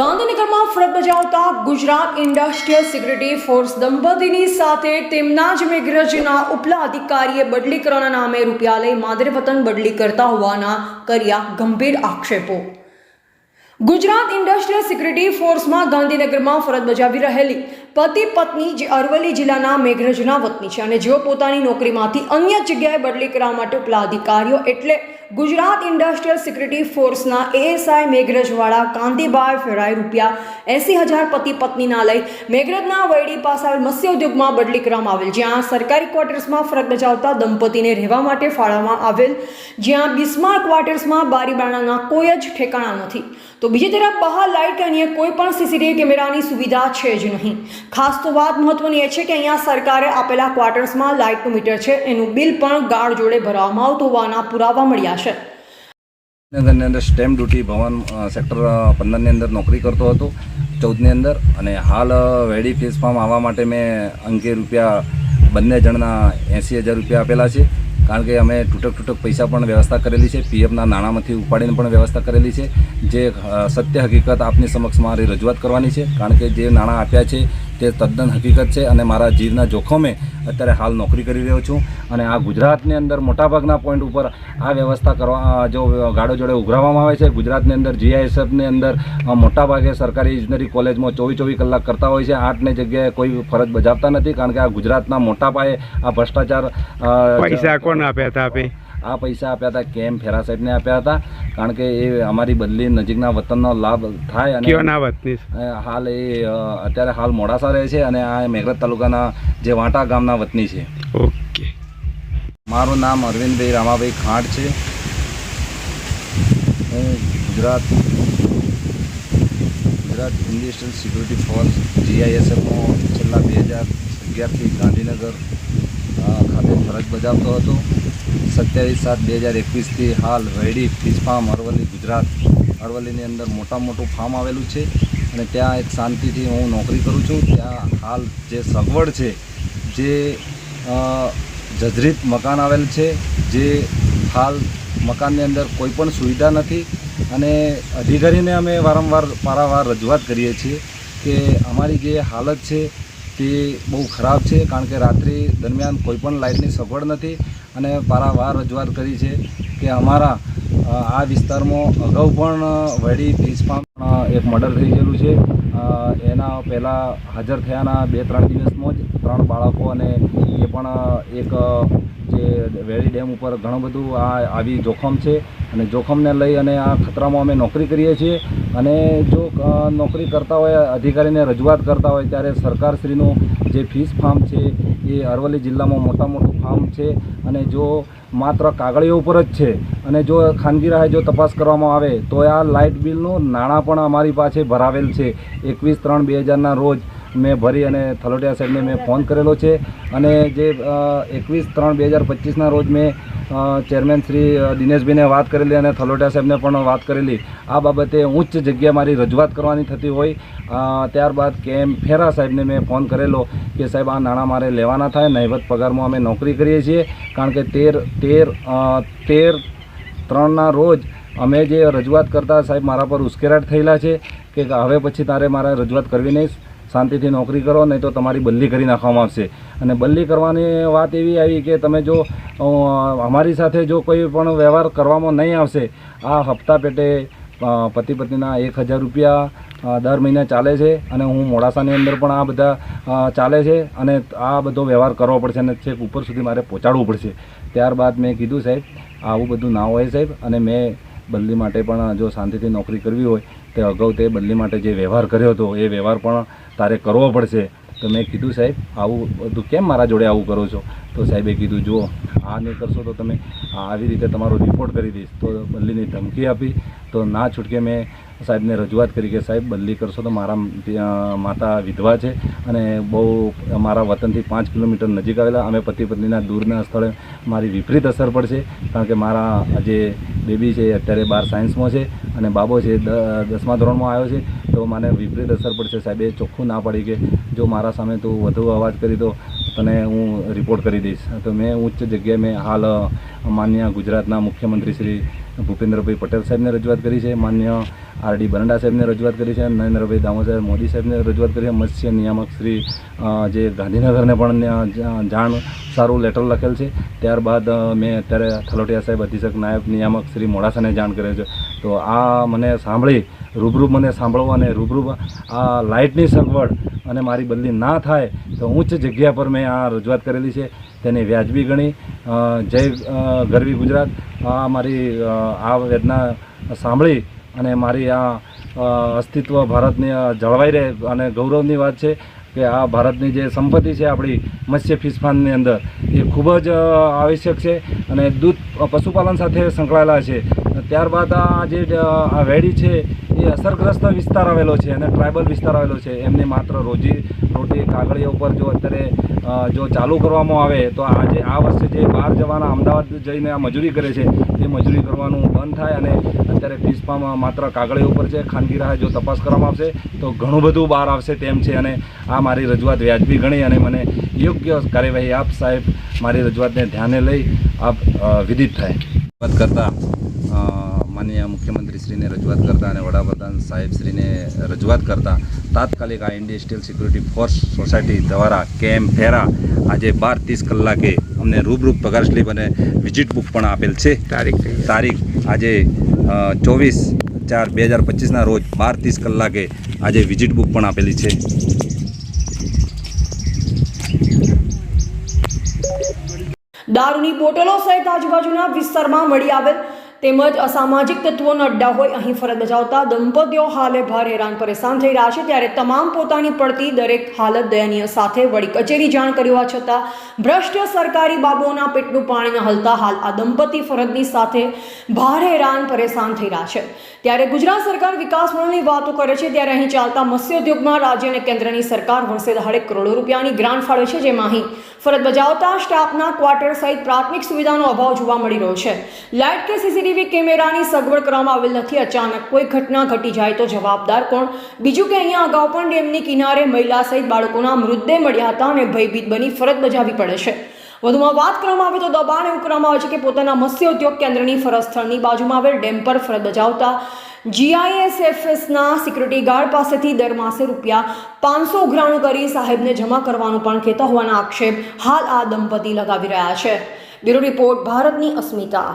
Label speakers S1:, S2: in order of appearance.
S1: ગાંધીનગરમાં ફરજ બજાવતા ગુજરાત ઇન્ડસ્ટ્રીયલ સિક્યુરિટી ફોર્સ દંપતીની સાથે તેમના જ મેઘરજના ઉપલા અધિકારીએ બદલી કરવાના નામે રૂપિયા લઈ માદરે વતન બદલી કરતા હોવાના કર્યા ગંભીર આક્ષેપો. ગુજરાત ઇન્ડસ્ટ્રીયલ સિક્યુરિટી ફોર્સમાં ગાંધીનગરમાં ફરજ બજાવી રહેલી પતિ પત્ની જે અરવલ્લી જિલ્લાના મેઘરજના વતની છે અને જેઓ પોતાની નોકરીમાંથી અન્ય જગ્યાએ બદલી કરવા માટે ઉપલા અધિકારીઓ એટલે ગુજરાત ઇન્ડસ્ટ્રીયલ સિક્યુરિટી ફોર્સના એએસઆઈ મેઘરજવાળા કાંતિભાઈ ફેરાય રૂપિયા એસી હજાર પતિ પત્નીના લઈ મેઘરજના વૈડી પાસે આવેલ મત્સ્ય ઉદ્યોગમાં બદલી કરવામાં આવેલ, જ્યાં સરકારી ક્વાર્ટર્સમાં ફરજ બજાવતા દંપતીને રહેવા માટે ફાળવવામાં આવેલ, જ્યાં બિસ્માર ક્વાર્ટર્સમાં બારી બારણાના કોઈ જ ઠેકાણા નથી. તો બીજી તરફ બહાર લાઇટ કે અન્ય કોઈ પણ સીસીટીવી કેમેરાની સુવિધા છે જ નહીં. ખાસ તો વાત મહત્વની એ છે કે અહીંયા સરકારે આપેલા ક્વાર્ટર્સમાં લાઇટનું મીટર છે, એનું બિલ પણ ગાઢ જોડે ભરવામાં આવતું હોવાના પુરાવા મળ્યા છે
S2: ગાંધીનગરની અંદર સ્ટેમ્પ ડ્યુટી ભવન સેક્ટર પંદરની અંદર નોકરી કરતો હતો, ચૌદની અંદર. અને હાલ વેડી ફેસ ફાર્મ આવવા માટે મેં અંકે રૂપિયા બંને જણના એંસી હજાર રૂપિયા આપેલા છે. કારણ કે અમે તૂટક તૂટક પૈસા પણ વ્યવસ્થા કરેલી છે. પીએફના નાણાંમાંથી ઉપાડીને પણ વ્યવસ્થા કરેલી છે. જે સત્ય હકીકત આપની સમક્ષ મારી રજૂઆત કરવાની છે. કારણ કે જે નાણાં આપ્યા છે તે તદ્દન હકીકત છે અને મારા જીવના જોખમે અત્યારે હાલ નોકરી કરી રહ્યો છું અને આ ગુજરાતની અંદર મોટાભાગના પોઈન્ટ ઉપર આ વ્યવસ્થા કરવા જો ગાડો જોડે ઉઘરાવવામાં આવે છે, ગુજરાતની અંદર જીઆઈએસએફની અંદર મોટાભાગે સરકારી ઇજનેરી કોલેજમાં ચોવીસ ચોવીસ કલાક કરતા હોય છે. આઠની જગ્યાએ કોઈ ફરજ બજાવતા નથી, કારણ કે આ ગુજરાતના મોટા પાયે આ ભ્રષ્ટાચાર
S3: પૈસા કોણ આપ્યા હતા આપે
S2: આ પૈસા આપ્યા હતા કેમ ફેરા સાહેબને આપ્યા હતા? કારણ કે એ અમારી બદલી નજીકના વતનનો લાભ થાય અને હાલ એ અત્યારે હાલ મોડાસા રહે છે અને આ મેઘરજ તાલુકાના જે વાંટા ગામના વતની છે.
S3: ઓકે.
S2: મારું નામ અરવિંદભાઈ રામાભાઈ ખાંટ છે. હું Gujarat Gujarat industrial security force જીઆઈએસએફનો છેલ્લા બે હજાર અગિયારથી ગાંધીનગર ખાતે ફરજ બજાવતો હતો. સત્યાવીસ સાત બે હજાર એકવીસથી હાલ ready fish farm Aravalli, Gujarat. અરવલ્લીની અંદર મોટા મોટું ફાર્મ આવેલું છે અને ત્યાં એક શાંતિથી હું નોકરી કરું છું. ત્યાં હાલ જે સગવડ છે, જે જજરીત મકાન આવેલ છે, જે હાલ મકાનની અંદર કોઈ પણ સુવિધા નથી અને અધિકારીને અમે વારંવાર પારાવાર રજૂઆત કરીએ છીએ કે અમારી જે હાલત છે તે બહુ ખરાબ છે કારણ કે રાત્રિ દરમિયાન કોઈ પણ લાઇટની સગવડ નથી અને વારંવાર રજૂઆત કરી છે કે અમારા આ વિસ્તારમાં અગાઉ પણ વડી ફિશ ફાર્મ એક મર્ડર થઈ ગયેલું છે. એના પહેલાં હાજર થયાના બે ત્રણ દિવસમાં જ ત્રણ બાળકો અને એ પણ એક જે વેરી ડેમ ઉપર ઘણું બધું આ આવી જોખમ છે. અને જોખમને લઈ અને આ ખતરામાં અમે નોકરી કરીએ છીએ. અને જો નોકરી કરતા હોય, અધિકારીને રજૂઆત કરતા હોય, ત્યારે સરકારશ્રીનું જે ફિશ ફાર્મ છે એ અરવલ્લી જિલ્લામાં મોટા મોટું ફાર્મ છે અને જો માત્ર કાગળીઓ ઉપર જ છે અને જો ખાનગી રાહે જો તપાસ કરવામાં આવે તો આ લાઇટ બિલનું નાણાં પણ અમારી પાસે ભરાવેલ છે. એકવીસ ત્રણ બે હજારના રોજ મેં ભરી અને થલોટિયા સાહેબને મેં ફોન કરેલો છે. અને જે એકવીસ ત્રણ બે હજાર પચીસના રોજ મેં ચેરમેન શ્રી દિનેશભાઈને વાત કરેલી અને થલોટિયા સાહેબને પણ વાત કરેલી. આ બાબતે ઉચ્ચ જગ્યાએ મારી રજૂઆત કરવાની થતી હોય. ત્યારબાદ કેમ ફેરા સાહેબને મેં ફોન કરેલો કે સાહેબ આ નાણાં મારે લેવાના થાય, નહિવત પગારમાં અમે નોકરી કરીએ છીએ. કારણ કે તેર તેર તેર ત્રણના રોજ અમે જે રજૂઆત કરતા સાહેબ મારા પર ઉશ્કેરાટ થયેલા છે કે હવે પછી તારે મારે રજૂઆત કરવી નહીં. શાંતિથી નોકરી કરો, નહીં તો તમારી બદલી કરી નાખવામાં આવશે. અને બદલી કરવાની વાત એવી આવી કે તમે જો અમારી સાથે જો કોઈ પણ વ્યવહાર કરવામાં નહીં આવશે, આ હપ્તા પેટે પતિ પત્નીના એક હજાર રૂપિયા દર મહિને ચાલે છે અને હું મોડાસાની અંદર પણ આ બધા ચાલે છે અને આ બધો વ્યવહાર કરવો પડશે અને છેક ઉપર સુધી મારે પહોંચાડવું પડશે. ત્યારબાદ મેં કીધું, સાહેબ, આવું બધું ના હોય, સાહેબ, અને મેં બદલી માટે પણ જો શાંતિથી નોકરી કરવી હોય, તે અગાઉ તે બદલી માટે જે વ્યવહાર કર્યો હતો, એ વ્યવહાર પણ તારે કરવો પડશે. તો મેં કીધું, સાહેબ, આવું બધું કેમ મારા જોડે આવું કરો છો? તો સાહેબે કીધું, જુઓ, આ નહીં કરશો તો તમે આવી રીતે તમારો રિપોર્ટ કરી દઈશ. તો બદલીની ધમકી આપી. તો ના છૂટકે મેં સાહેબને રજૂઆત કરી કે સાહેબ, બદલી કરશો તો મારા માતા વિધવા છે અને બહુ મારા વતનથી પાંચ કિલોમીટર નજીક આવેલા. અમે પતિ પત્નીના દૂરના સ્થળે મારી વિપરીત અસર પડશે, કારણ કે મારા જે બેબી છે એ અત્યારે બાર સાયન્સમાં છે અને બાબો છે દ- દસમા ધોરણમાં આવ્યો છે. તો મને વિપરીત અસર પડશે સાહેબે ચોખ્ખું ના પાડી કે જો મારા સામે તું વધુ અવાજ કરી તો તને હું રિપોર્ટ કરી દઈશ. તો મેં ઉચ્ચ જગ્યાએ મેં હાલ માન્ય ગુજરાતના મુખ્યમંત્રી શ્રી ભૂપેન્દ્રભાઈ પટેલ સાહેબને રજૂઆત કરી છે, માન્ય આર ડી બરંડા સાહેબને રજૂઆત કરી છે, નરેન્દ્રભાઈ દામોદર મોદી સાહેબને રજૂઆત કરી છે, મત્સ્ય નિયામક શ્રી જે ગાંધીનગરને પણ જાણ સારું લેટર લખેલ છે. ત્યારબાદ મેં અત્યારે થલોટિયા સાહેબ અધિક્ષક નાયબ નિયામક શ્રી મોડાસાને જાણ કર્યો છે. તો આ મને સાંભળી, રૂબરૂ મને સાંભળવા અને રૂબરૂ આ લાઇટની સગવડ અને મારી બદલી ના થાય તો ઉચ્ચ જગ્યા પર મેં આ રજૂઆત કરેલી છે. તેને વ્યાજબી ગણી. જય ગરવી ગુજરાત. આ મારી આ વેદના સાંભળી અને મારી આ અસ્તિત્વ ભારતની જળવાઈ રહે અને ગૌરવની વાત છે કે આ ભારતની જે સંપત્તિ છે આપણી મત્સ્ય ફિશ ફાર્મની અંદર એ ખૂબ જ આવશ્યક છે અને દૂધ પશુપાલન સાથે સંકળાયેલા છે. ત્યારબાદ આ જે આ વેડી છે એ અસરગ્રસ્ત વિસ્તાર આવેલો છે અને ટ્રાઇબલ વિસ્તાર આવેલો છે. એમને માત્ર રોજી રોટી, કાગળિયા ઉપર જો અત્યારે જો ચાલુ કરવામાં આવે, તો આજે આ વર્ષે જે બહાર જવાના અમદાવાદ જઈને આ મજૂરી કરે છે, એ મજૂરી કરવાનું બંધ થાય અને અત્યારે ફીસમાં માત્ર કાગળિયા ઉપર છે. ખાનગી રાહે જો તપાસ કરવામાં આવશે, તો ઘણું બધું બહાર આવશે તેમ છે અને આ મારી રજૂઆત વ્યાજબી ગણી અને મને યોગ્ય કાર્યવાહી આપ સાહેબ મારી રજૂઆતને ધ્યાને લઈ આપ વિદિત થાય. વાત કરતા માનનીય મુખ્યમંત્રીશ્રીને રજૂઆત કરતા અને વડાપ્રધાન સાહેબશ્રીને રજૂઆત કરતા તાત્કાલિક આ Indian steel security force society દ્વારા કેમ્પ ફેરા. આજે બાર ત્રીસ કલાકે અમને રૂબરૂપ પગાર સ્લીપ અને વિઝિટ બુક પણ આપેલ છે.
S3: તારીખ
S2: તારીખ આજે ચોવીસ ચાર બે હજાર પચીસના રોજ બાર ત્રીસ કલાકે આજે વિઝિટ બુક પણ આપેલી છે.
S1: દારૂની બોટલો સહિત આજુબાજુના વિસ્તારમાં મળી આવેલ તેમજ અસામાજિક તત્વોનો અડ્ડા હોય, અહીં ફરજ બજાવતા દંપતીઓ હાલે ભારે હેરાન પરેશાન થઈ રહ્યા છે, ત્યારે તમામ પોતાની પડતી દરેક હાલત દયનીય સાથે વળી કચેરી જાણ કરવા છતાં, ભ્રષ્ટ સરકારી બાબુઓના પેટનું પાણી હલતા હાલ આ દંપતી ફરજની સાથે ભારે હેરાન પરેશાન થઈ રહ્યા છે. ત્યારે ગુજરાત સરકાર વિકાસ મૂળની વાતો કરે છે, ત્યારે અહીં ચાલતા મત્સ્યોદ્યોગમાં રાજ્ય અને કેન્દ્રની સરકાર વર્ષે દહાડે કરોડો રૂપિયાની ગ્રાન્ટ ફાળવે છે, જેમાં અહીં ફરજ બજાવતા સ્ટાફના ક્વાર્ટર સહિત પ્રાથમિક સુવિધાનો અભાવ જોવા મળી રહ્યો છે. લાઇટ કે સીસીટીવી કેમેરાની સગવડ કરવામાં આવેલ નથી. અચાનક કોઈ ઘટના ઘટી જાય તો જવાબદાર કોણ? બીજું કે અહીંયા અગાઉ પણ ડેમની કિનારે મહિલા સહિત બાળકોના મૃતદેહ મળ્યા હતા અને ભયભીત બની ફરજ બજાવવી પડે છે. વધુમાં વાત કરવામાં આવે તો દબાણ એવું કરવામાં આવે છે કે પોતાના મત્સ્ય ઉદ્યોગ કેન્દ્રની ફરજ સ્થળની બાજુમાં આવેલ ડેમ પર ફરજ બજાવતા જીઆઈએસએફએસના સિક્યુરિટી ગાર્ડ પાસેથી દર માસે રૂપિયા પાંચસો ઉઘરાણું કરી સાહેબને જમા કરવાનું પણ કહેતા હોવાના આક્ષેપ હાલ આ દંપતી લગાવી રહ્યા છે. બ્યુરો રિપોર્ટ ભારતની અસ્મિતા.